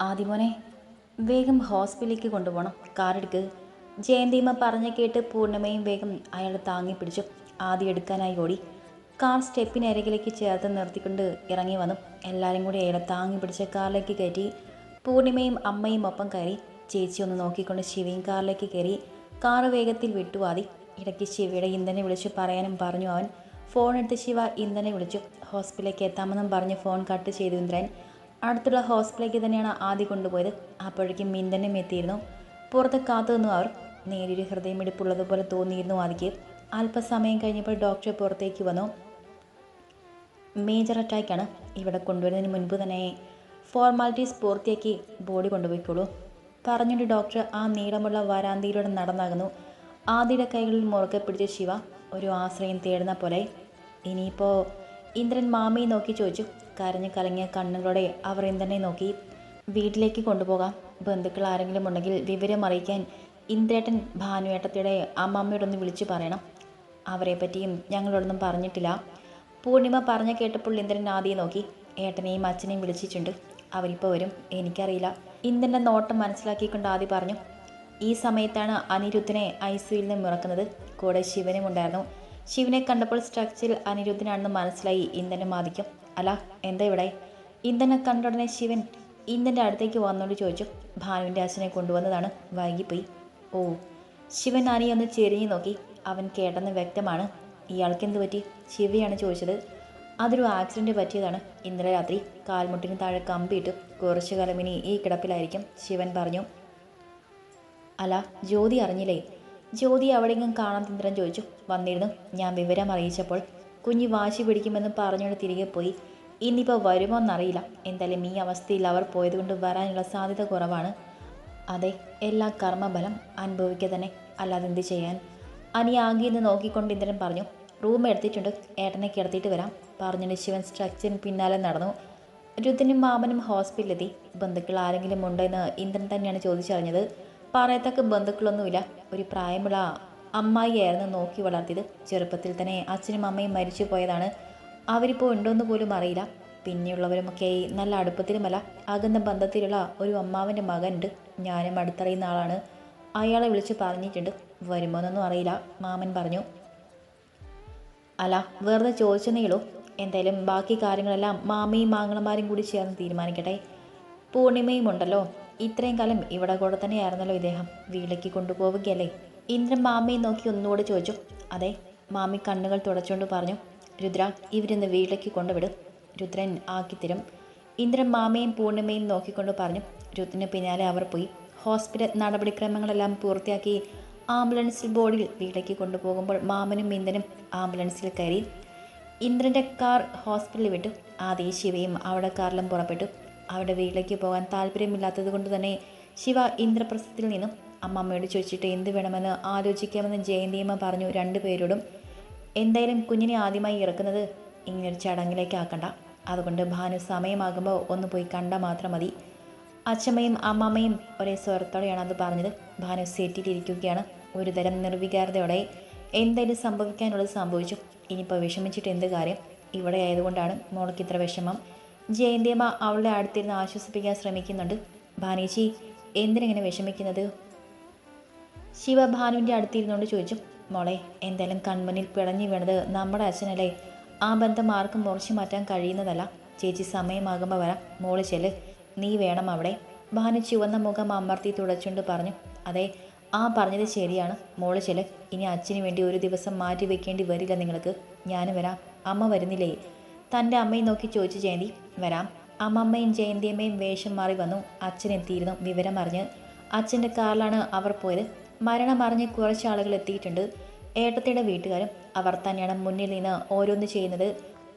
ആദിമോനെ വേഗം ഹോസ്പിറ്റലിലേക്ക് കൊണ്ടുപോകണം കാറെടുക്ക്. ജയന്തിമ പറഞ്ഞു കേട്ട് പൂർണമയും വേഗം അയാൾ താങ്ങി പിടിച്ചു. ആദ്യം എടുക്കാനായി ഓടി. കാർ സ്റ്റെപ്പിനരികിലേക്ക് ചേർത്ത് നിർത്തിക്കൊണ്ട് ഇറങ്ങി വന്നു. എല്ലാവരും കൂടി അയാളെ താങ്ങി പിടിച്ച കാറിലേക്ക് കയറ്റി. പൂർണിമയും അമ്മയും ഒപ്പം കയറി. ചേച്ചി ഒന്ന് നോക്കിക്കൊണ്ട് ശിവയും കാറിലേക്ക് കയറി. കാർ വേഗത്തിൽ വിട്ടു ആദി ഇടയ്ക്ക് ശിവയുടെ ഇന്ധനെ വിളിച്ച് പറയാനും പറഞ്ഞു അവൻ. ഫോൺ എടുത്ത് ശിവ ഇന്ധനെ വിളിച്ചു. ഹോസ്പിറ്റലിലേക്ക് എത്താമെന്നും പറഞ്ഞ് ഫോൺ കട്ട് ചെയ്തു ഇന്ദ്രൻ. അടുത്തുള്ള ഹോസ്പിറ്റലിലേക്ക് തന്നെയാണ് ആദ്യം കൊണ്ടുപോയത്. അപ്പോഴേക്കും മിന്തനും എത്തിയിരുന്നു. പുറത്ത് കാത്തു നിന്നു അവർ. നേരിയൊരു ഹൃദയമിടിപ്പുള്ളതുപോലെ തോന്നിയിരുന്നു ആദിക്ക്. അല്പസമയം കഴിഞ്ഞപ്പോൾ ഡോക്ടർ പുറത്തേക്ക് വന്നു. മേജർ അറ്റാക്കാണ്. ഇവിടെ കൊണ്ടുവരുന്നതിന് മുൻപ് തന്നെ ഫോർമാലിറ്റീസ് പൂർത്തിയാക്കി ബോഡി കൊണ്ടുപോയിക്കോളൂ. പറഞ്ഞുകൊണ്ട് ഡോക്ടർ ആ നീളമുള്ള വരാന്തിയിലൂടെ നടന്നാകുന്നു. ആദ്യയുടെ കൈകളിൽ മുറുകെ പിടിച്ച ശിവ ഒരു ആശ്രയം തേടുന്ന പോലെ ഇനിയിപ്പോൾ ഇന്ദ്രൻ മാമയെ നോക്കി ചോദിച്ചു. കരഞ്ഞു കലങ്ങിയ കണ്ണുകളോടെ അവർ ഇന്ദ്രനെ നോക്കി. വീട്ടിലേക്ക് കൊണ്ടുപോകാം. ബന്ധുക്കൾ ആരെങ്കിലും ഉണ്ടെങ്കിൽ വിവരം അറിയിക്കാൻ ഇന്ദ്രേട്ടൻ ഭാനുവേട്ടത്തിയുടെ അമ്മമ്മയോടൊന്ന് വിളിച്ചു പറയണം. അവരെ പറ്റിയും ഞങ്ങളോടൊന്നും പറഞ്ഞിട്ടില്ല. പൂർണിമ പറഞ്ഞ കേട്ടപ്പോൾ ഇന്ദ്രൻ ആദ്യം നോക്കി. ഏട്ടനെയും അച്ഛനെയും വിളിച്ചിട്ടുണ്ട്. അവരിപ്പോൾ വരും. എനിക്കറിയില്ല. ഇന്ദ്രന്റെ നോട്ടം മനസ്സിലാക്കിക്കൊണ്ട് ആദ്യം പറഞ്ഞു. ഈ സമയത്താണ് അനിരുദ്ധനെ ഐ സിയിൽ നിന്ന് ഇറക്കുന്നത്. കൂടെ ശിവനും ഉണ്ടായിരുന്നു. ശിവനെ കണ്ടപ്പോൾ സ്ട്രക്ചറിൽ അനിരുദ്ധനാണെന്ന് മനസ്സിലായി. ഇന്ദന് മാതിക്കും അല്ല എന്താ ഇവിടെ? ഇന്ദനെ കണ്ട ഉടനെ ശിവൻ ഇന്ദന്റെ അടുത്തേക്ക് വന്നുകൊണ്ട് ചോദിച്ചു ഭാനുവിന്റെ അച്ഛനെ കൊണ്ടുവന്നതാണ്. വൈകിപ്പോയി. ഓ. ശിവൻ അനിയൊന്ന് ചെരിഞ്ഞു നോക്കി. അവൻ കേട്ടെന്ന് വ്യക്തമാണ്. ഇയാൾക്ക് എന്ത് പറ്റി? ശിവയാണ് ചോദിച്ചത്. അതൊരു ആക്സിഡന്റ് പറ്റിയതാണ്. ഇന്നലെ രാത്രി കാൽമുട്ടിന് താഴെ കമ്പിയിട്ടു കുറച്ചു കാലം ഇനി ഈ കിടപ്പിലായിരിക്കും ശിവൻ പറഞ്ഞു. അല്ല ജ്യോതി അറിഞ്ഞില്ലേ? ജ്യോതി അവിടെയെങ്കിലും കാണാൻ ഇന്ദ്രൻ ചോദിച്ചു. വന്നിരുന്നു. ഞാൻ വിവരം അറിയിച്ചപ്പോൾ കുഞ്ഞ് വാശി പിടിക്കുമെന്ന് പറഞ്ഞുകൊണ്ട് തിരികെ പോയി. ഇന്നിപ്പോൾ വരുമോ എന്നറിയില്ല എന്തായാലും ഈ അവസ്ഥയിൽ അവർ പോയതുകൊണ്ട് വരാനുള്ള സാധ്യത കുറവാണ്. അതെ എല്ലാ കർമ്മബലം അനുഭവിക്കുക തന്നെ. അല്ലാതെ എന്ത് ചെയ്യാൻ? അനി ആകെ ഇന്ന് നോക്കിക്കൊണ്ട് ഇന്ദ്രൻ പറഞ്ഞു റൂം എടുത്തിട്ടുണ്ട്. ഏട്ടനെ കിടത്തിയിട്ട് വരാം. പറഞ്ഞിട്ട് ശിവൻ സ്ട്രക്ചറിന് പിന്നാലെ നടന്നു. രുദ്രനും മാമനും ഹോസ്പിറ്റലിലെത്തി ബന്ധുക്കൾ ആരെങ്കിലും ഉണ്ടോ എന്ന് ഇന്ദ്രൻ തന്നെയാണ് ചോദിച്ചറിഞ്ഞത്. പറയത്തക്ക ബന്ധുക്കളൊന്നുമില്ല. ഒരു പ്രായമുള്ള അമ്മായിയായിരുന്നു നോക്കി വളർത്തിയത്. ചെറുപ്പത്തിൽ തന്നെ അച്ഛനും അമ്മയും മരിച്ചു പോയതാണ്. അവരിപ്പോൾ ഉണ്ടോയെന്ന് പോലും അറിയില്ല. പിന്നെയുള്ളവരുമൊക്കെ നല്ല അടുപ്പത്തിലുമല്ല. അകന്ന ബന്ധത്തിലുള്ള ഒരു അമ്മാവന്റെ മകനുണ്ട്. ഞാനും അടുത്തറിയുന്ന ആളാണ്. അയാളെ വിളിച്ച് പറഞ്ഞിട്ടുണ്ട്. വരുമോന്നൊന്നും അറിയില്ല. മാമൻ പറഞ്ഞു. അല്ല വെറുതെ ചോദിച്ചെന്നേയുള്ളൂ എന്തായാലും ബാക്കി കാര്യങ്ങളെല്ലാം മാമയും മാങ്ങളമാരും കൂടി ചേർന്ന് തീരുമാനിക്കട്ടെ. പൂർണിമയും ഉണ്ടല്ലോ ഇത്രയും കാലം ഇവിടെ കൂടെ തന്നെയായിരുന്നല്ലോ ഇദ്ദേഹം വീട്ടിലേക്ക് കൊണ്ടുപോവുകയല്ലേ? ഇന്ദ്രൻ മാമയെ നോക്കി ഒന്നുകൂടെ ചോദിച്ചു. അതെ മാമി കണ്ണുകൾ തുടച്ചുകൊണ്ട് പറഞ്ഞു രുദ്ര ഇവരിന്ന് വീട്ടിലേക്ക് കൊണ്ടുവിടും. രുദ്രൻ ആക്കിത്തരും ഇന്ദ്രൻ മാമയും പൂർണിമയും നോക്കിക്കൊണ്ട് പറഞ്ഞു രുദ്രന് പിന്നാലെ അവർ പോയി. ഹോസ്പിറ്റൽ നടപടിക്രമങ്ങളെല്ലാം പൂർത്തിയാക്കി ആംബുലൻസിൽ ബോഡിയിൽ വീട്ടിലേക്ക് കൊണ്ടുപോകുമ്പോൾ മാമനും ഇന്ദ്രനും ആംബുലൻസിൽ കയറി. ഇന്ദ്രന്റെ കാർ ഹോസ്പിറ്റലിൽ വിട്ടു. ആദ്യ ശിവയും അവിടെ കാറിലും പുറപ്പെട്ടു. അവിടെ വീട്ടിലേക്ക് പോകാൻ താല്പര്യമില്ലാത്തത് കൊണ്ട് തന്നെ ശിവ ഇന്ദ്രപ്രസ്ഥത്തിൽ നിന്നും അമ്മമ്മയോട് ചോദിച്ചിട്ട് എന്ത് വേണമെന്ന് ആലോചിക്കാമെന്ന് ജയന്തിയമ്മ പറഞ്ഞു രണ്ടുപേരോടും എന്തായാലും കുഞ്ഞിനെ ആദ്യമായി ഇറക്കുന്നത് ഇങ്ങനൊരു ചടങ്ങിലേക്ക് ആക്കണ്ട. അതുകൊണ്ട് ഭാനു സമയമാകുമ്പോൾ ഒന്ന് പോയി കണ്ടാൽ മാത്രം മതി. അച്ഛമ്മയും അമ്മമ്മയും ഒരേ സ്വരത്തോടെയാണ് അത് പറഞ്ഞത്. ഭാനു സെറ്റിലിരിക്കുകയാണ്. ഒരു തരം നിർവികാരതയോടെ എന്തായാലും സംഭവിക്കാനുള്ളത് സംഭവിച്ചു. ഇനിയിപ്പോൾ വിഷമിച്ചിട്ട് എന്ത് കാര്യം? ഇവിടെ ആയതുകൊണ്ടാണ് മോൾക്ക് ഇത്ര വിഷമം. ജയന്തിയമ്മ അവളുടെ അടുത്തിരുന്ന് ആശ്വസിപ്പിക്കാൻ ശ്രമിക്കുന്നുണ്ട്. ഭാനേച്ചി എന്തിനെങ്ങനെ വിഷമിക്കുന്നത്? ശിവ ഭാനുവിന്റെ അടുത്തിരുന്നുകൊണ്ട് ചോദിച്ചു മോളെ എന്തായാലും കൺമുന്നിൽ പിടഞ്ഞു വീണത് നമ്മുടെ അച്ഛനല്ലേ? ആ ബന്ധം ആർക്കും മുറിച്ചു മാറ്റാൻ കഴിയുന്നതല്ല. ചേച്ചി സമയമാകുമ്പോൾ വരാം. മോൾ ചെൽ നീ വേണം അവിടെ. ഭാനു ചുവന്ന മുഖം അമർത്തി തുടച്ചുകൊണ്ട് പറഞ്ഞു അതെ ആ പറഞ്ഞത് ശരിയാണ്. മോൾ ചെൽ ഇനി അച്ഛന് വേണ്ടി ഒരു ദിവസം മാറ്റി വെക്കേണ്ടി വരില്ല നിങ്ങൾക്ക്. ഞാനും വരാം. അമ്മ വരുന്നില്ലേ? തന്റെ അമ്മയെ നോക്കി ചോദിച്ചു ജയന്തി വരാം. അമ്മമ്മയും ജയന്തിയമ്മയും വേഷം മാറി വന്നു. അച്ഛൻ എത്തിയിരുന്നു. വിവരം അറിഞ്ഞ് അച്ഛന്റെ കാറിലാണ് അവർ പോയത്. മരണം അറിഞ്ഞ് കുറച്ച് ആളുകൾ എത്തിയിട്ടുണ്ട്. ഏട്ടത്തിയുടെ വീട്ടുകാരും അവർ തന്നെയാണ് മുന്നിൽ നിന്ന് ഓരോന്ന് ചെയ്യുന്നത്.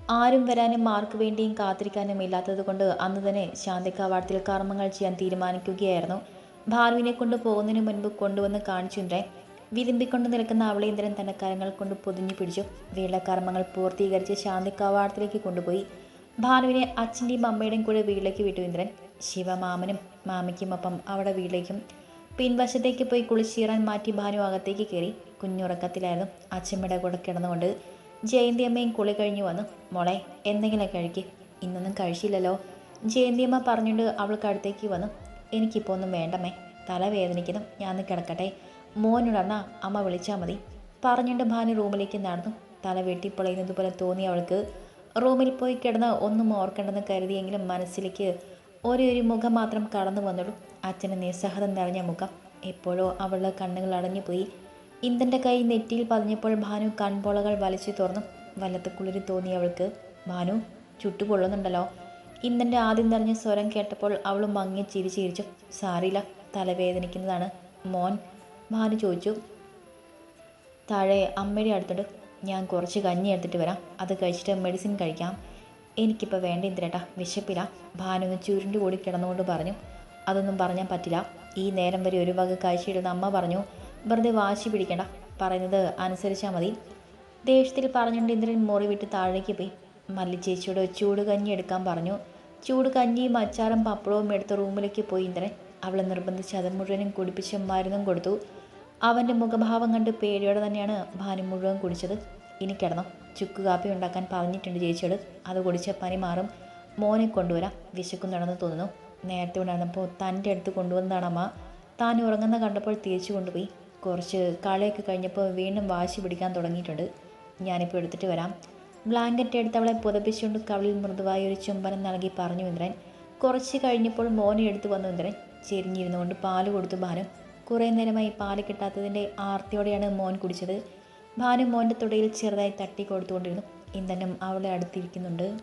ആരും വരാനും ആർക്ക് വേണ്ടിയും കാത്തിരിക്കാനും ഇല്ലാത്തത് കൊണ്ട് അന്ന് തന്നെ ശാന്തിക്കാവാടത്തിൽ കർമ്മങ്ങൾ ചെയ്യാൻ തീരുമാനിക്കുകയായിരുന്നു. ഭാർവിനെ കൊണ്ട് പോകുന്നതിന് മുൻപ് കൊണ്ടുവന്ന് കാണിച്ചു ഇന്ദ്രൻ വിരുമ്പിക്കൊണ്ട് നിൽക്കുന്ന അവളേന്ദ്രൻ തന്റെ കരങ്ങൾ കൊണ്ട് പൊതിഞ്ഞു പിടിച്ചു. വീളകർമ്മങ്ങൾ പൂർത്തീകരിച്ച് ശാന്തി കവാടത്തിലേക്ക് കൊണ്ടുപോയി. ഭാനുവിനെ അച്ഛന്റെയും അമ്മയുടെയും കൂടെ വീട്ടിലേക്ക് വിട്ടു ഇന്ദ്രൻ. ശിവമാമനും മാമിക്കുമൊപ്പം അവിടെ വീട്ടിലേക്കും പിൻവശത്തേക്ക് പോയി കുളിച്ചീറാൻ മാറ്റി ഭാനു അകത്തേക്ക് കയറി. കുഞ്ഞുറക്കത്തിലായിരുന്നു അച്ഛമ്മയുടെ കൂടെ കിടന്നുകൊണ്ട് ജയന്തി അമ്മയും കുളി കഴിഞ്ഞു വന്നു. മോളെ എന്തെങ്കിലും കഴിക്ക്. ഇന്നൊന്നും കഴിച്ചില്ലല്ലോ. ജയന്തിയമ്മ പറഞ്ഞുകൊണ്ട് അവൾക്ക് അടുത്തേക്ക് വന്നു. എനിക്കിപ്പോൾ ഒന്നും വേണ്ടമേ തല വേദനിക്കുന്നു ഞാൻ കിടക്കട്ടെ. മോനുടർന്ന അമ്മ വിളിച്ചാൽ മതി. പറഞ്ഞിട്ട് ഭാനു റൂമിലേക്ക് നടന്നു. തല വെട്ടിപ്പൊളയുന്നത് പോലെ തോന്നി അവൾക്ക്. റൂമിൽ പോയി കിടന്ന് ഒന്നും ഓർക്കണ്ടെന്ന് കരുതിയെങ്കിലും മനസ്സിലേക്ക് ഒരേ ഒരു മുഖം മാത്രം കടന്നു വന്നുള്ളൂ. അച്ഛന് നിസ്സഹത നിറഞ്ഞ മുഖം. എപ്പോഴോ അവളുടെ കണ്ണുകൾ അടഞ്ഞുപോയി ഇന്ദന്റെ കൈ നെറ്റിയിൽ പതിഞ്ഞപ്പോൾ ഭാനു കൺപോളകൾ വലിച്ചു തുറന്നു. വല്ലത്ത് കുളിരി തോന്നി അവൾക്ക്. ഭാനു ചുട്ടുപൊള്ളുന്നുണ്ടല്ലോ ഇന്ദന്റെ ആദ്യം നിറഞ്ഞ സ്വരം കേട്ടപ്പോൾ അവൾ മങ്ങി ചിരിച്ചു സാറില്ല തലവേദനിക്കുന്നതാണ്. മോൻ ഭാനു ചോദിച്ചു താഴെ അമ്മയുടെ അടുത്തുണ്ട് ഞാൻ കുറച്ച് കഞ്ഞി എടുത്തിട്ട് വരാം. അത് കഴിച്ചിട്ട് മെഡിസിൻ കഴിക്കാം. എനിക്കിപ്പോൾ വേണ്ട ഇന്ദ്രേട്ടാ വിശപ്പില്ല ഭാനു ചുരുണ്ട് കൂടി കിടന്നുകൊണ്ട് പറഞ്ഞു അതൊന്നും പറഞ്ഞാൽ പറ്റില്ല. ഈ നേരം വരെ ഒരു വക കഴിച്ചിടുന്ന അമ്മ പറഞ്ഞു വെറുതെ വാശി പിടിക്കണ്ട. പറയുന്നത് അനുസരിച്ചാൽ മതി. ദേഷ്യത്തിൽ പറഞ്ഞുകൊണ്ട് ഇന്ദ്രൻ മുറി വിട്ട് താഴേക്ക് പോയി. മല്ലി ചേച്ചിയോട് ചൂട് കഞ്ഞി എടുക്കാൻ പറഞ്ഞു. ചൂട് കഞ്ഞിയും അച്ചാറും പപ്പടവും എടുത്ത് റൂമിലേക്ക് പോയി ഇന്ദ്രൻ. അവളെ നിർബന്ധിച്ച് അത് മുഴുവനും കുടിപ്പിച്ച് മരുന്നും കൊടുത്തു. അവന്റെ മുഖഭാവം കണ്ട് പേടിയോടെ തന്നെയാണ് ഭാനു മുഴുവൻ കുടിച്ചത്. ഇനി കിടന്നോ. ചുക്ക് കാപ്പി ഉണ്ടാക്കാൻ പറഞ്ഞിട്ടുണ്ട് ചേച്ചിയോട്. അത് കുടിച്ച പനി മാറും. മോനെ കൊണ്ടുവരാം. വിശക്കുന്നുണ്ടെന്ന് തോന്നുന്നു. നേരത്തെ ഉണ്ടായിരുന്നപ്പോൾ തന്റെ അടുത്ത് കൊണ്ടുവന്നതാണ് അമ്മ. താൻ ഉറങ്ങുന്ന കണ്ടപ്പോൾ തിരിച്ചു കൊണ്ടുപോയി. കുറച്ച് കളിയൊക്കെ കഴിഞ്ഞപ്പോൾ വീണ്ടും വാശി പിടിക്കാൻ തുടങ്ങിയിട്ടുണ്ട്. ഞാനിപ്പോൾ എടുത്തിട്ട് വരാം. ബ്ലാങ്കറ്റ് എടുത്ത് അവളെ പുതപ്പിച്ചുകൊണ്ട് കവളിൽ മൃദുവായി ഒരു ചുംബനം നൽകി പറഞ്ഞു ഇന്ദ്രൻ. കുറച്ച് കഴിഞ്ഞപ്പോൾ മോനെ എടുത്തു വന്നു ഇന്ദ്രൻ. ചെരിഞ്ഞിരുന്നുകൊണ്ട് പാൽ കൊടുത്തു ഭാനു. കുറേ നേരമായി പാൽ കിട്ടാത്തതിന്റെ ആർത്തിയോടെയാണ് മോൻ കുടിച്ചത്. ഭാനു മോന്റെ തുടയിൽ ചെറുതായി തട്ടി കൊടുത്തുകൊണ്ടിരുന്നു. ഇന്ധനം അവളെ അടുത്തിരിക്കുന്നുണ്ട്.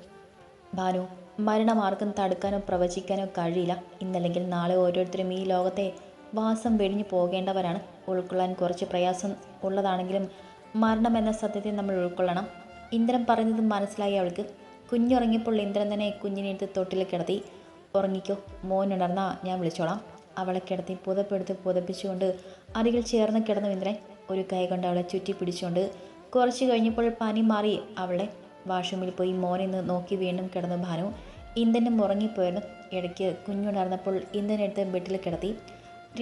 ഭാനു മരണം ആർക്കും തടുക്കാനോ പ്രവചിക്കാനോ കഴിയില്ല. ഇന്നല്ലെങ്കിൽ നാളെ ഓരോരുത്തരും ഈ ലോകത്തെ വാസം വെടിഞ്ഞു പോകേണ്ടവരാണ്. ഉൾക്കൊള്ളാൻ കുറച്ച് പ്രയാസം ഉള്ളതാണെങ്കിലും മരണം എന്ന സത്യത്തെ നമ്മൾ ഉൾക്കൊള്ളണം. ഇന്ദ്രൻ പറയുന്നത് മനസ്സിലായി അവൾക്ക്. കുഞ്ഞുറങ്ങിയപ്പോൾ ഇന്ദ്രൻ തന്നെ കുഞ്ഞിനെ എടുത്ത് തൊട്ടിൽ കിടത്തി. ഉറങ്ങിക്കോ മോൻ ഉണർന്നാ ഞാൻ വിളിച്ചോളാം. അവളെ കിടത്തി പുതപ്പെടുത്ത് പുതപ്പിച്ചുകൊണ്ട് അരികിൽ ചേർന്ന് കിടന്നു ഇന്ദ്രൻ ഒരു കൈ കൊണ്ട് അവളെ ചുറ്റി പിടിച്ചുകൊണ്ട് കുറച്ച് കഴിഞ്ഞപ്പോൾ പനി മാറി അവളെ വാഷ്റൂമിൽ പോയി മോനിന്ന് നോക്കി വീണ്ടും കിടന്നു ഭാനു. ഇന്ദനും ഉറങ്ങിപ്പോയിരുന്നു. ഇടയ്ക്ക് കുഞ്ഞുണർന്നപ്പോൾ ഇന്ദനെടുത്ത് ബെഡിൽ കിടത്തി.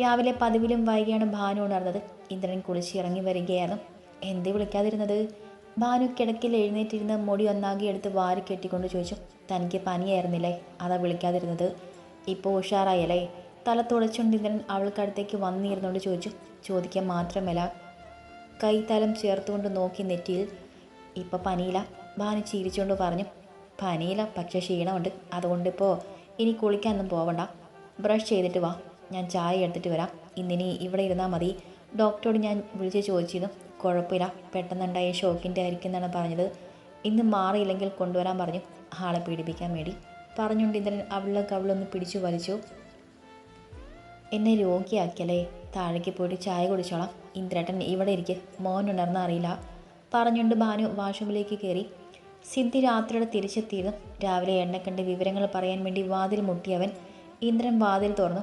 രാവിലെ പതിവിലും വൈകിയാണ് ഭാനു ഉണർന്നത്. ഇന്ദ്രൻ കുളിച്ച് ഇറങ്ങി വരികയായിരുന്നു. എന്ത് വിളിക്കാതിരുന്നത്? ഭാനു കിടക്കിൽ എഴുന്നേറ്റിരുന്ന് മുടി ഒന്നാകെ എടുത്ത് വാരി കെട്ടിക്കൊണ്ട് ചോദിച്ചു തനിക്ക് പനിയായിരുന്നില്ലേ? അതാ വിളിക്കാതിരുന്നത്. ഇപ്പോൾ ഉഷാറായല്ലേ? തല തുടച്ചുകൊണ്ട് ഇന്ദ്രൻ അവൾക്കടുത്തേക്ക് വന്നിരുന്നുകൊണ്ട് ചോദിച്ചു. ചോദിക്കാൻ മാത്രമല്ല കൈത്തലം ചേർത്തുകൊണ്ട് നോക്കി നെറ്റിയിൽ ഇപ്പം പനിയില്ല ഭാനു ചിരിച്ചുകൊണ്ട് പറഞ്ഞു. പനിയില്ല പക്ഷേ ക്ഷീണമുണ്ട്. അതുകൊണ്ടിപ്പോൾ ഇനി കുളിക്കാനൊന്നും പോവണ്ട. ബ്രഷ് ചെയ്തിട്ട് വാ. ഞാൻ ചായ എടുത്തിട്ട് വരാം. ഇന്നിനി ഇവിടെ ഇരുന്നാൽ മതി. ഡോക്ടറോട് ഞാൻ വിളിച്ച് ചോദിച്ചിരുന്നു. കുഴപ്പമില്ല. പെട്ടെന്നുണ്ടായ ഷോക്കിന്റെ ആയിരിക്കും എന്നാണ് പറഞ്ഞത്. ഇന്ന് മാറിയില്ലെങ്കിൽ കൊണ്ടുവരാൻ പറഞ്ഞു. ആളെ പീഡിപ്പിക്കാൻ വേണ്ടി. പറഞ്ഞുകൊണ്ട് ഇന്ദ്രൻ അവളെ കവിളൊന്ന് പിടിച്ചു വലിച്ചു. എന്നെ രോഗിയാക്കിയല്ലേ താഴേക്ക് പോയിട്ട് ചായ കുടിച്ചോളാം. ഇന്ദ്രേട്ടൻ ഇവിടെ ഇരിക്ക്. മോൻ ഉണർന്ന അറിയില്ല. പറഞ്ഞുകൊണ്ട് ഭാനു വാഷ്റൂമിലേക്ക് കയറി സിദ്ധി രാത്രിയുടെ തിരിച്ചെത്തിയതും രാവിലെ എണ്ണ കണ്ട് വിവരങ്ങൾ പറയാൻ വേണ്ടി വാതിൽ മുട്ടിയവൻ ഇന്ദ്രൻ വാതിൽ തുറന്നു.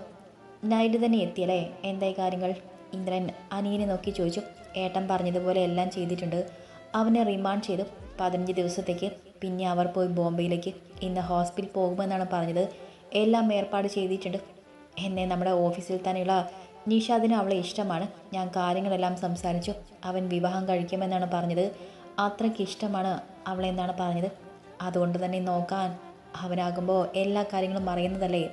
നൈറ്റ് തന്നെ എത്തിയല്ലേ? എന്തായി കാര്യങ്ങൾ? ഇന്ദ്രൻ അനിയനെ നോക്കി ചോദിച്ചു. ഏട്ടൻ പറഞ്ഞതുപോലെ എല്ലാം ചെയ്തിട്ടുണ്ട്. അവനെ റിമാൻഡ് ചെയ്തു. പതിനഞ്ച് ദിവസത്തേക്ക്. പിന്നെ അവർ പോയി ബോംബെയിലേക്ക്. ഇന്ന് ഹോസ്പിറ്റൽ പോകുമെന്നാണ് പറഞ്ഞത്. എല്ലാം ഏർപ്പാട് ചെയ്തിട്ടുണ്ട്. എന്നെ നമ്മുടെ ഓഫീസിൽ തന്നെയുള്ള നിഷാദിന് അവളെ ഇഷ്ടമാണ്. ഞാൻ കാര്യങ്ങളെല്ലാം സംസാരിച്ചു. അവൻ വിവാഹം കഴിക്കുമെന്നാണ് പറഞ്ഞത്. അത്രയ്ക്ക് ഇഷ്ടമാണ് അവളെന്നാണ് പറഞ്ഞത്. അതുകൊണ്ട് തന്നെ നോക്കാൻ അവനാകുമ്പോൾ എല്ലാ കാര്യങ്ങളും അറിയുന്നതല്ലേ?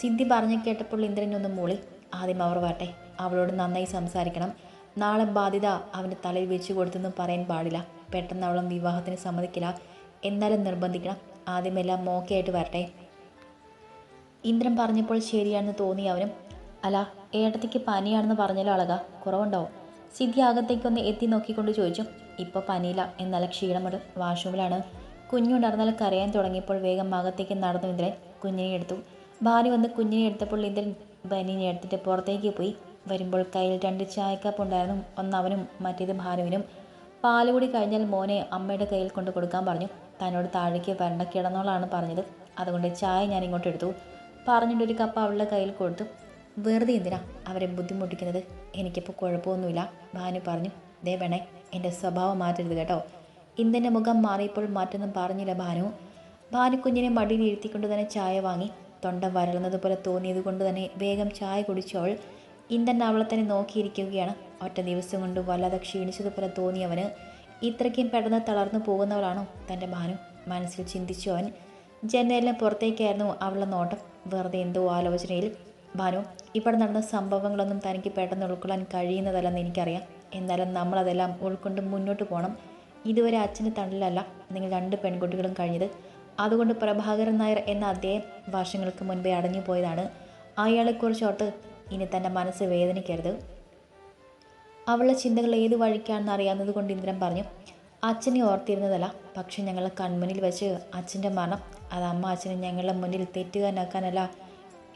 സിദ്ധി പറഞ്ഞു കേട്ടപ്പോൾ ഇന്ദ്രനൊന്ന് മൂളി. ആദ്യം അവർ വരട്ടെ. അവളോട് നന്നായി സംസാരിക്കണം. നാളെ ബാധ്യത അവന്റെ തലയിൽ വെച്ച് കൊടുത്തെന്ന് പറയാൻ പാടില്ല. പെട്ടെന്ന് അവളും വിവാഹത്തിന് സമ്മതിക്കില്ല. എന്നാലും നിർബന്ധിക്കണം. ആദ്യമെല്ലാം മോക്കയായിട്ട് വരട്ടെ. ഇന്ദ്രൻ പറഞ്ഞപ്പോൾ ശരിയാണെന്ന് തോന്നി അവനും. അല്ല ഏട്ടത്തിക്ക് പനിയാണെന്ന് പറഞ്ഞാലോ അളക. കുറവുണ്ടാവും. സിദ്ധി അകത്തേക്കൊന്ന് എത്തി നോക്കിക്കൊണ്ട് ചോദിച്ചു. ഇപ്പോൾ പനിയില്ല. എന്നല്ല ക്ഷീണമുണ്ട് വാഷ്റൂമിലാണ്. കുഞ്ഞുണ്ടായിരുന്നാൽ കരയാൻ തുടങ്ങിയപ്പോൾ വേഗം അകത്തേക്ക് നടന്നു ഇന്ദ്രൻ കുഞ്ഞിനെ എടുത്തു. ഭാര്യ വന്ന് കുഞ്ഞിനെ എടുത്തപ്പോൾ ഇന്ദ്രൻ ബനിനെ എടുത്തിട്ട് പുറത്തേക്ക് പോയി. വരുമ്പോൾ കയ്യിൽ രണ്ട് ചായക്കപ്പ് ഉണ്ടായിരുന്നു. ഒന്ന് അവനും മറ്റേത് ഭാനുവിനും. പാൽ കൂടി കഴിഞ്ഞാൽ മോനെ അമ്മയുടെ കയ്യിൽ കൊണ്ട് കൊടുക്കാൻ പറഞ്ഞു. തന്നോട് താഴേക്ക് വരണ്ട. കിടന്നോളാണ് പറഞ്ഞത്. അതുകൊണ്ട് ചായ ഞാൻ ഇങ്ങോട്ട് എടുത്തു. പറഞ്ഞിട്ട് ഒരു കപ്പ് അവളുടെ കയ്യിൽ കൊടുത്തു. വെറുതെ എന്തിനാ അവരെ ബുദ്ധിമുട്ടിക്കുന്നത്? എനിക്കിപ്പോൾ കുഴപ്പമൊന്നുമില്ല ഭാനു പറഞ്ഞു. ദേ വേണേ എന്റെ സ്വഭാവം മാറ്റരുത് കേട്ടോ. ഇന്ദന്റെ മുഖം മാറിയപ്പോൾ മാറ്റൊന്നും പറഞ്ഞില്ല ഭാനു. ഭാനു കുഞ്ഞിനെ മടിയിൽ ഇരുത്തിക്കൊണ്ട് തന്നെ ചായ വാങ്ങി. തൊണ്ട വരളുന്നത് പോലെ തോന്നിയത് കൊണ്ട് തന്നെ വേഗം ചായ കുടിച്ചവൾ ഇന്ദൻ അവളെ തന്നെ നോക്കിയിരിക്കുകയാണ്. ഒറ്റ ദിവസം കൊണ്ട് വല്ലാതെ ക്ഷീണിച്ചതുപോലെ തോന്നിയവന്. ഇത്രയ്ക്കും പെട്ടെന്ന് തളർന്നു പോകുന്നവളാണോ തന്റെ ഭാനു? മനസ്സിൽ ചിന്തിച്ചു അവൻ. ജനലിന് പുറത്തേക്കായിരുന്നു അവളുടെ നോട്ടം. വെറുതെ എന്തോ ആലോചനയിൽ. ഭാനു ഇവിടെ നടന്ന സംഭവങ്ങളൊന്നും തനിക്ക് പെട്ടെന്ന് ഉൾക്കൊള്ളാൻ കഴിയുന്നതല്ലെന്ന് എനിക്കറിയാം. എന്നാലും നമ്മളതെല്ലാം ഉൾക്കൊണ്ട് മുന്നോട്ട് പോകണം ഇതുവരെ അച്ഛന്റെ തണലല്ല നിങ്ങൾ രണ്ട് പെൺകുട്ടികളും കഴിഞ്ഞത്. അതുകൊണ്ട് പ്രഭാകരൻ നായർ എന്ന അദ്ദേഹം വർഷങ്ങൾക്ക് മുൻപേ അടഞ്ഞു പോയതാണ്. അയാളെക്കുറിച്ച് ഓർത്ത് ഇനി തന്റെ മനസ്സ് വേദനിക്കരുത്. അവളുടെ ചിന്തകൾ ഏത് വഴിക്കാണെന്ന് അറിയാവുന്നത് കൊണ്ട് ഇന്ദ്രൻ പറഞ്ഞു അച്ഛനെ ഓർത്തിരുന്നതല്ല. പക്ഷെ ഞങ്ങളെ കൺമുന്നിൽ വെച്ച് അച്ഛന്റെ മരണം അത് അമ്മ അച്ഛനെ ഞങ്ങളുടെ മുന്നിൽ തെറ്റുകാരനാക്കാനല്ല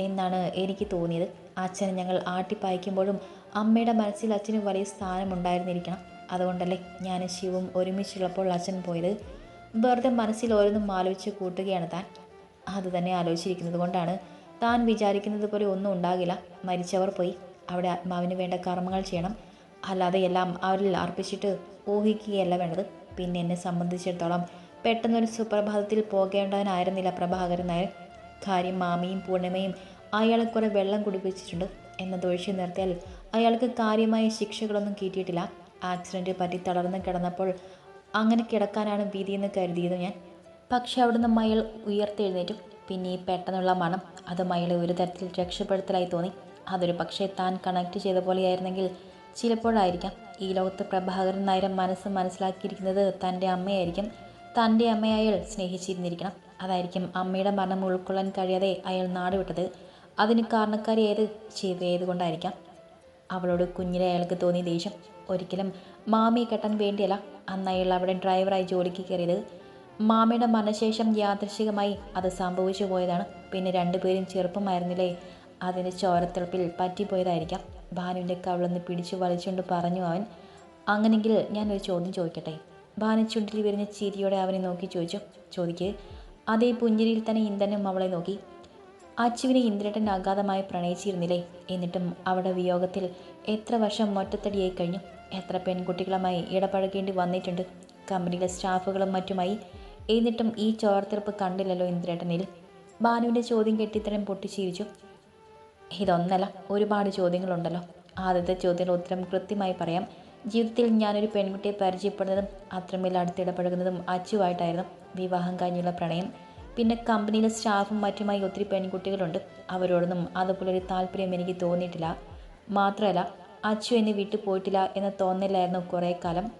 എന്നാണ് എനിക്ക് തോന്നിയത്. അച്ഛനെ ഞങ്ങൾ ആട്ടിപ്പായിക്കുമ്പോഴും അമ്മയുടെ മനസ്സിൽ അച്ഛന് വലിയ സ്ഥാനമുണ്ടായിരുന്നിരിക്കണം. അതുകൊണ്ടല്ലേ ഞാൻ ശിവും ഒരുമിച്ചുള്ളപ്പോൾ അച്ഛൻ പോയത്. വെറുതെ മനസ്സിൽ ഓരോന്നും ആലോചിച്ച് കൂട്ടുകയാണ് താൻ. അത് തന്നെ ആലോചിച്ചിരിക്കുന്നത് കൊണ്ടാണ് താൻ വിചാരിക്കുന്നത് പോലെ ഒന്നും ഉണ്ടാകില്ല. മരിച്ചവർ പോയി. അവിടെ ആത്മാവിന് വേണ്ട കർമ്മങ്ങൾ ചെയ്യണം. അല്ലാതെ എല്ലാം അവരിൽ അർപ്പിച്ചിട്ട് ഊഹിക്കുകയല്ല വേണ്ടത്. പിന്നെ എന്നെ സംബന്ധിച്ചിടത്തോളം പെട്ടെന്നൊരു സുപ്രഭാതത്തിൽ പോകേണ്ടവനായിരുന്നില്ല പ്രഭാകരൻ നായർ. കാര്യം മാമിയും പൂർണിമയും അയാളെ കുറെ വെള്ളം കുടിപ്പിച്ചിട്ടുണ്ട് എന്നതൊഴിച്ചു നിർത്തിയാൽ അയാൾക്ക് കാര്യമായ ശിക്ഷകളൊന്നും കിട്ടിയിട്ടില്ല. ആക്സിഡന്റ് പറ്റി തളർന്ന് കിടന്നപ്പോൾ അങ്ങനെ കിടക്കാനാണ് വിധിയെന്ന് കരുതിയത് ഞാൻ. പക്ഷെ അവിടുന്ന് മയൽ ഉയർത്തെഴുന്നേറ്റും. പിന്നെ ഈ പെട്ടെന്നുള്ള മണം അത് മയളെ ഒരു തരത്തിൽ രക്ഷപ്പെടുത്തലായി തോന്നി. അതൊരു പക്ഷേ താൻ കണക്ട് ചെയ്ത പോലെയായിരുന്നെങ്കിൽ ചിലപ്പോഴായിരിക്കാം. ഈ ലോകത്ത് പ്രഭാകരൻ നായരം മനസ്സ് മനസ്സിലാക്കിയിരിക്കുന്നത് തന്റെ അമ്മയായിരിക്കും. തന്റെ അമ്മയെ അയാൾ സ്നേഹിച്ചിരുന്നിരിക്കണം. അതായിരിക്കും അമ്മയുടെ മരണം ഉൾക്കൊള്ളാൻ കഴിയാതെ അയാൾ നാടുവിട്ടത്. അതിന് കാരണക്കാരി ഏത് ചെയ്തത് കൊണ്ടായിരിക്കാം അവളോട് കുഞ്ഞിലെ അയാൾക്ക് തോന്നിയ ദേഷ്യം. ഒരിക്കലും മാമിയെ കെട്ടാൻ വേണ്ടിയല്ല അന്ന് അയാൾ അവിടെ ഡ്രൈവറായി ജോലിക്ക് കയറിയത്. മാമിയുടെ മരണശേഷം യാദൃശികമായി അത് സംഭവിച്ചു പോയതാണ്. പിന്നെ രണ്ടുപേരും ചെറുപ്പമായിരുന്നില്ലേ അതിന്റെ ചോരത്തിളപ്പിൽ പറ്റിപ്പോയതായിരിക്കാം. ഭാനുവിന്റെ കവിളൊന്ന് പിടിച്ചു വലിച്ചുകൊണ്ട് പറഞ്ഞു അവൻ അങ്ങനെങ്കിൽ ഞാനൊരു ചോദ്യം ചോദിക്കട്ടെ? ഭാനു ചുണ്ടിൽ വിരിഞ്ഞ ചിരിയോടെ അവനെ നോക്കി ചോദിച്ചു ചോദിക്ക് അതേ പുഞ്ചിരിയിൽ തന്നെ ഇന്ദ്രനും അവളെ നോക്കി? അച്ചുവിനെ ഇന്ദ്രട്ടൻ അഗാധമായി പ്രണയിച്ചിരുന്നില്ലേ? എന്നിട്ടും അവിടെ വിയോഗത്തിൽ എത്ര വർഷം ഒറ്റത്തടിയായി കഴിഞ്ഞു? എത്ര പെൺകുട്ടികളുമായി ഇടപഴകേണ്ടി വന്നിട്ടുണ്ട്? കമ്പനിയിലെ സ്റ്റാഫുകളും മറ്റുമായി? എന്നിട്ടും ഈ ചോർത്തിറപ്പ് കണ്ടില്ലല്ലോ ഇന്ദ്രേട്ടനിൽ? ബാനുവിന്റെ ചോദ്യം കെട്ടിത്തരം പൊട്ടിച്ചിരിച്ചു. ഇതൊന്നല്ല ഒരുപാട് ചോദ്യങ്ങളുണ്ടല്ലോ. ആദ്യത്തെ ചോദ്യങ്ങൾ ഉത്തരം കൃത്യമായി പറയാം. ജീവിതത്തിൽ ഞാനൊരു പെൺകുട്ടിയെ പരിചയപ്പെടുന്നതും അത്രമേൽ അടുത്തിടപഴകുന്നതും അച്ചുവായിട്ടായിരുന്നു വിവാഹം കഴിഞ്ഞുള്ള പ്രണയം. പിന്നെ കമ്പനിയിലെ സ്റ്റാഫും മറ്റുമായി ഒത്തിരി പെൺകുട്ടികളുണ്ട്. അവരോടൊന്നും അതുപോലൊരു താല്പര്യം എനിക്ക് തോന്നിയിട്ടില്ല. മാത്രമല്ല അച്ചു എന്നെ വിട്ടു പോയിട്ടില്ല എന്ന തോന്നലായിരുന്നു കുറേ കാലം.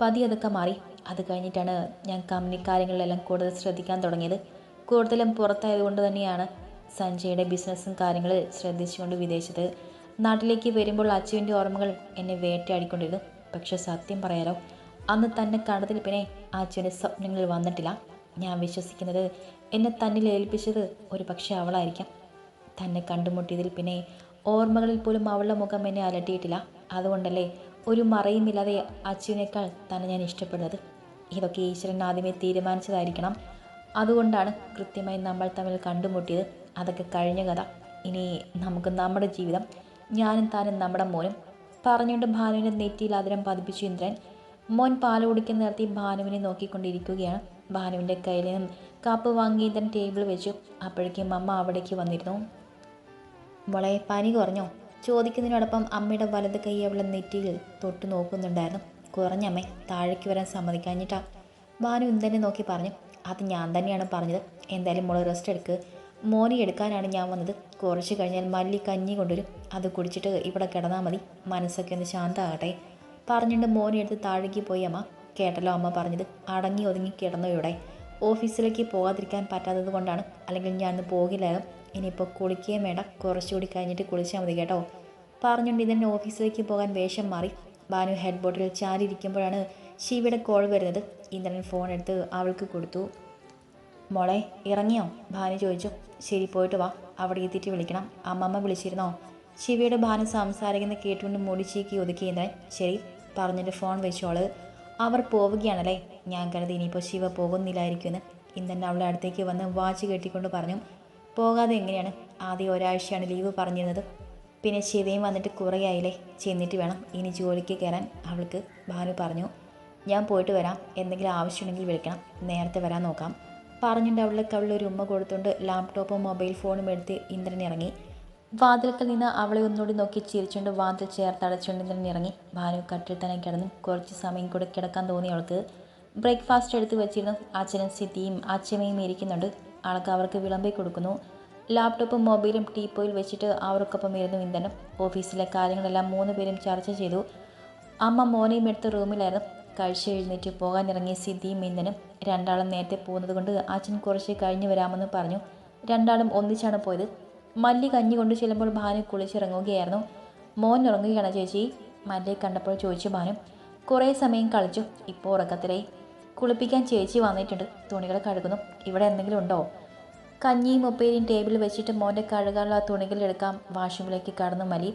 പതി അതൊക്കെ മാറി. അത് കഴിഞ്ഞിട്ടാണ് ഞാൻ കമ്പനി കാര്യങ്ങളിലെല്ലാം കൂടുതൽ ശ്രദ്ധിക്കാൻ തുടങ്ങിയത്. കൂടുതലും പുറത്തായതുകൊണ്ട് തന്നെയാണ് സഞ്ജയുടെ ബിസിനസ്സും കാര്യങ്ങൾ ശ്രദ്ധിച്ചുകൊണ്ട് വിദേശത്ത് നാട്ടിലേക്ക് വരുമ്പോൾ അച്ചുവിന്റെ ഓർമ്മകൾ എന്നെ വേട്ടയാടിക്കൊണ്ടിരുന്നു. പക്ഷെ സത്യം പറയാലോ അന്ന് തന്നെ കണ്ടതിൽ പിന്നെ അച്ചുവിന്റെ സ്വപ്നങ്ങൾ വന്നിട്ടില്ല. ഞാൻ വിശ്വസിക്കുന്നത് എന്നെ തന്നിൽ ഏൽപ്പിച്ചത് ഒരു പക്ഷേ അവളായിരിക്കാം. തന്നെ കണ്ടുമുട്ടിയതിൽ പിന്നെ ഓർമ്മകളിൽ പോലും അവളുടെ മുഖം എന്നെ അലട്ടിയിട്ടില്ല. അതുകൊണ്ടല്ലേ ഒരു മറയുമില്ലാതെ അച്ചുവിനേക്കാൾ തന്നെ ഞാൻ ഇഷ്ടപ്പെടുന്നത്. ഇതൊക്കെ ഈശ്വരൻ ആദ്യമേ തീരുമാനിച്ചതായിരിക്കണം. അതുകൊണ്ടാണ് കൃത്യമായി നമ്മൾ തമ്മിൽ കണ്ടുമുട്ടിയത്. അതൊക്കെ കഴിഞ്ഞ കഥ. ഇനി നമുക്ക് നമ്മുടെ ജീവിതം ഞാനും താനും നമ്മുടെ മോനും പറഞ്ഞുകൊണ്ട് ഭാനുവിന്റെ നെറ്റിയിൽ അതിരം പതിപ്പിച്ചു ഇന്ദ്രൻ. മോൻ പാൽ കുടിക്കാൻ നിർത്തി ഭാനുവിനെ നോക്കിക്കൊണ്ടിരിക്കുകയാണ്. ഭാനുവിന്റെ കയ്യിൽ നിന്നും കപ്പ് വാങ്ങി ഇന്ദ്രൻ ടേബിൾ വെച്ചു. അപ്പോഴേക്കും അമ്മ അവിടേക്ക് വന്നിരുന്നു. മോളെ പനി കുറഞ്ഞോ? ചോദിക്കുന്നതിനോടൊപ്പം അമ്മയുടെ വലത് കൈ അവളെ നെറ്റിയിൽ തൊട്ടു നോക്കുന്നുണ്ടായിരുന്നു. കുറഞ്ഞമ്മേ താഴേക്ക് വരാൻ സമ്മതിക്കാഞ്ഞിട്ടാ. ഭാനു ഇന്ദ്രനെ നോക്കി പറഞ്ഞു അത് ഞാൻ തന്നെയാണ് പറഞ്ഞത്. എന്തായാലും മോളെ റെസ്റ്റ് എടുക്ക്. മോനി എടുക്കാനാണ് ഞാൻ വന്നത്. കുറച്ച് കഴിഞ്ഞാൽ മല്ലി കഞ്ഞി കൊണ്ടുവരും. അത് കുടിച്ചിട്ട് ഇവിടെ കിടന്നാൽ മതി. മനസ്സൊക്കെ ഒന്ന് ശാന്തമാകട്ടെ. പറഞ്ഞിട്ട് മോനി എടുത്ത് താഴേക്ക് പോയി അമ്മ. കേട്ടല്ലോ അമ്മ പറഞ്ഞത്. അടങ്ങി ഒതുങ്ങി കിടന്നു ഇവിടെ. ഓഫീസിലേക്ക് പോകാതിരിക്കാൻ പറ്റാത്തത് കൊണ്ടാണ്. അല്ലെങ്കിൽ ഞാൻ ഇന്ന് പോകില്ലായിരുന്നു. ഇനിയിപ്പോൾ കുളിക്കുകയും വേണ്ട. കുറച്ചുകൂടി കഴിഞ്ഞിട്ട് കുളിച്ചാൽ മതി കേട്ടോ. പറഞ്ഞുകൊണ്ട് ഇതിന്റെ ഓഫീസിലേക്ക് പോകാൻ വേഷം മാറി. ബാനു ഹെഡ് ബോട്ടിൽ ചാരിയിരിക്കുമ്പോഴാണ് ശിവയുടെ കോൾ വരുന്നത്. ഇന്ദ്രൻ ഫോൺ എടുത്ത് അവൾക്ക് കൊടുത്തു. മോളെ ഇറങ്ങിയോ? ഭാനു ചോദിച്ചു. ശരി പോയിട്ട് വാ. അവിടെ എത്തിയിട്ട് വിളിക്കണം. അമ്മമ്മ വിളിച്ചിരുന്നോ? ശിവയുടെ ഭാനു സംസാരിക്കുന്ന കേട്ടുകൊണ്ട് മുടിച്ചേക്ക് ഒതുക്കി ഇന്ദ്രൻ ശരി പറഞ്ഞിട്ട് ഫോൺ വെച്ചോൾ അവർ പോവുകയാണല്ലേ? ഞാൻ കരുതി ഇനിയിപ്പോൾ ശിവ പോകുന്നില്ലായിരിക്കുമെന്ന്. ഇന്ദ്രൻ അവളുടെ അടുത്തേക്ക് വന്ന് വാച്ച് കെട്ടിക്കൊണ്ട് പറഞ്ഞു പോകാതെ എങ്ങനെയാണ്? ആദ്യം ഒരാഴ്ചയാണ് ലീവ് പറഞ്ഞിരുന്നത്. പിന്നെ ശിവയും വന്നിട്ട് കുറേ ആയില്ലേ ചെന്നിട്ട് വേണം ഇനി ജോലിക്ക് കയറാൻ. അവൾക്ക് ഭാനു പറഞ്ഞു ഞാൻ പോയിട്ട് വരാം. എന്തെങ്കിലും ആവശ്യമുണ്ടെങ്കിൽ വിളിക്കണം. നേരത്തെ വരാൻ നോക്കാം. പറഞ്ഞിട്ട് അവളുടെ കവിളിൽ ഉമ്മ കൊടുത്തുകൊണ്ട് ലാപ്ടോപ്പും മൊബൈൽ ഫോണും എടുത്ത് ഇന്ദ്രൻ ഇറങ്ങി. വാതിൽക്കൽ നിന്ന് അവളെ ഒന്നുകൂടി നോക്കി ചിരിച്ചുകൊണ്ട് വാതിൽ ചേർത്ത് അടച്ചുകൊണ്ട് ഇന്ദ്രൻ ഇറങ്ങി. ഭാനു കട്ടിൽ തന്നെ കിടന്നു കുറച്ച് സമയം കൂടെ കിടക്കാൻ തോന്നി അവൾക്ക്. ബ്രേക്ക്ഫാസ്റ്റ് എടുത്ത് വെച്ചിരുന്നു. അച്ഛനും സിദ്ധിയും അച്ഛമ്മയും ഇരിക്കുന്നുണ്ട്. ആൾക്ക് അവർക്ക് വിളമ്പി കൊടുക്കുന്നു. ലാപ്ടോപ്പും മൊബൈലും ടീപ്പോയിൽ വെച്ചിട്ട് അവർക്കൊപ്പം ഇരുന്നു ഇന്ധനം ഓഫീസിലെ കാര്യങ്ങളെല്ലാം മൂന്ന് പേരും ചർച്ച ചെയ്തു. അമ്മ മോനെയും എടുത്ത് റൂമിലായിരുന്നു കഴിച്ച് എഴുന്നേറ്റ് പോകാനിറങ്ങിയ സിദ്ധിയും മീന്തനും രണ്ടാളും നേരത്തെ പോകുന്നത് കൊണ്ട് അച്ഛൻ കുറച്ച് കഴിഞ്ഞ് വരാമെന്ന് പറഞ്ഞു. രണ്ടാളും ഒന്നിച്ചാണ് പോയത്. മല്ലി കഞ്ഞി കൊണ്ട് ചെല്ലുമ്പോൾ ഭാനു കുളിച്ചിറങ്ങുകയായിരുന്നു. മോൻ ഉറങ്ങുകയാണ് ചേച്ചി. മല്ലിയെ കണ്ടപ്പോൾ ചോദിച്ചു ഭാനു കുറേ സമയം കളിച്ചു. ഇപ്പോൾ ഉറക്കത്തിലായി. കുളിപ്പിക്കാൻ ചേച്ചി വന്നിട്ടുണ്ട്. തുണികൾ കഴുകുന്നു. ഇവിടെ എന്തെങ്കിലും ഉണ്ടോ? കഞ്ഞിയും ഉപ്പേരിയും ടേബിളിൽ വെച്ചിട്ട് മോന്റെ കഴുകാനുള്ള തുണികൾ എടുക്കാം. കടന്നു മലി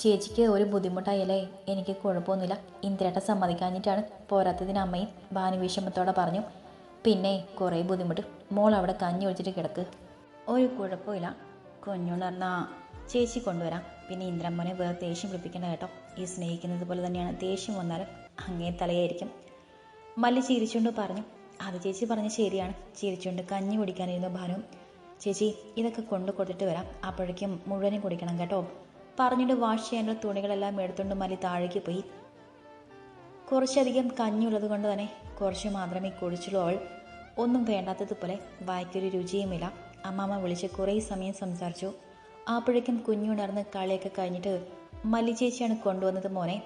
ചേച്ചിക്ക് ഒരു ബുദ്ധിമുട്ടായല്ലേ എനിക്ക് കുഴപ്പമൊന്നുമില്ല. ഇന്ദ്രേട്ട സമ്മതിക്കാഞ്ഞിട്ടാണ് പോരാത്തതിന് അമ്മയും ഭാനു വിഷമത്തോടെ പറഞ്ഞു പിന്നെ കുറേ ബുദ്ധിമുട്ട്. മോൾ അവിടെ കഞ്ഞി ഒഴിച്ചിട്ട് കിടക്ക്. ഒരു കുഴപ്പമില്ല. കുഞ്ഞുണർന്ന ചേച്ചി കൊണ്ടുവരാം. പിന്നെ ഇന്ദ്രമ്മനെ വേറെ ദേഷ്യം പിടിപ്പിക്കേണ്ട കേട്ടോ. ഈ സ്നേഹിക്കുന്നത് പോലെ തന്നെയാണ് ദേഷ്യം വന്നാലും അങ്ങേ തലയായിരിക്കും. മല്ലി ചിരിച്ചുകൊണ്ട് പറഞ്ഞു അത് ചേച്ചി പറഞ്ഞ ശരിയാണ്. ചിരിച്ചുകൊണ്ട് കഞ്ഞി കുടിക്കാനിരുന്നു ഭാനു. ചേച്ചി ഇതൊക്കെ കൊണ്ടു കൊടുത്തിട്ട് വരാം. അപ്പോഴേക്കും മുഴുവനും കുടിക്കണം കേട്ടോ. പറഞ്ഞിട്ട് വാഷ് ചെയ്യാനുള്ള തുണികളെല്ലാം എടുത്തുകൊണ്ട് മലി താഴേക്ക് പോയി. കുറച്ചധികം കഞ്ഞുള്ളത് കൊണ്ട് തന്നെ കുറച്ച് മാത്രമേ കുടിച്ചുള്ളൂ അവൾ. ഒന്നും വേണ്ടാത്തതുപോലെ വായിക്കൊരു രുചിയുമില്ല. അമ്മാമ്മ വിളിച്ച് കുറേ സമയം സംസാരിച്ചു. അപ്പോഴേക്കും കുഞ്ഞുണർന്ന് കളിയൊക്കെ കഴിഞ്ഞിട്ട് മല്ലി ചേച്ചിയാണ് കൊണ്ടുവന്നത് മോനെ.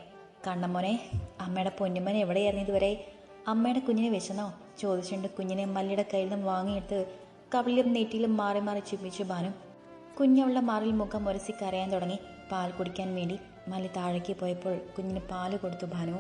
കണ്ണമോനെ അമ്മയുടെ പൊന്നുമോനെ എവിടെയായിരുന്നു ഇതുവരെ? അമ്മയുടെ കുഞ്ഞിനെ വിശന്നോ ചോദിച്ചുകൊണ്ട് കുഞ്ഞിനെ മല്ലിയുടെ കയ്യിൽ നിന്നും വാങ്ങിയെടുത്ത് കവിളിലും നെറ്റിയിലും മാറി മാറി ചുപ്പിച്ചു ബാനും കുഞ്ഞവളുടെ മാറിൽ മുഖം ഉരസി കരയാൻ തുടങ്ങി. പാൽ കുടിക്കാൻ വേണ്ടി മല്ലി താഴേക്ക് പോയപ്പോൾ കുഞ്ഞിന് പാൽ കൊടുത്തു ഭാനു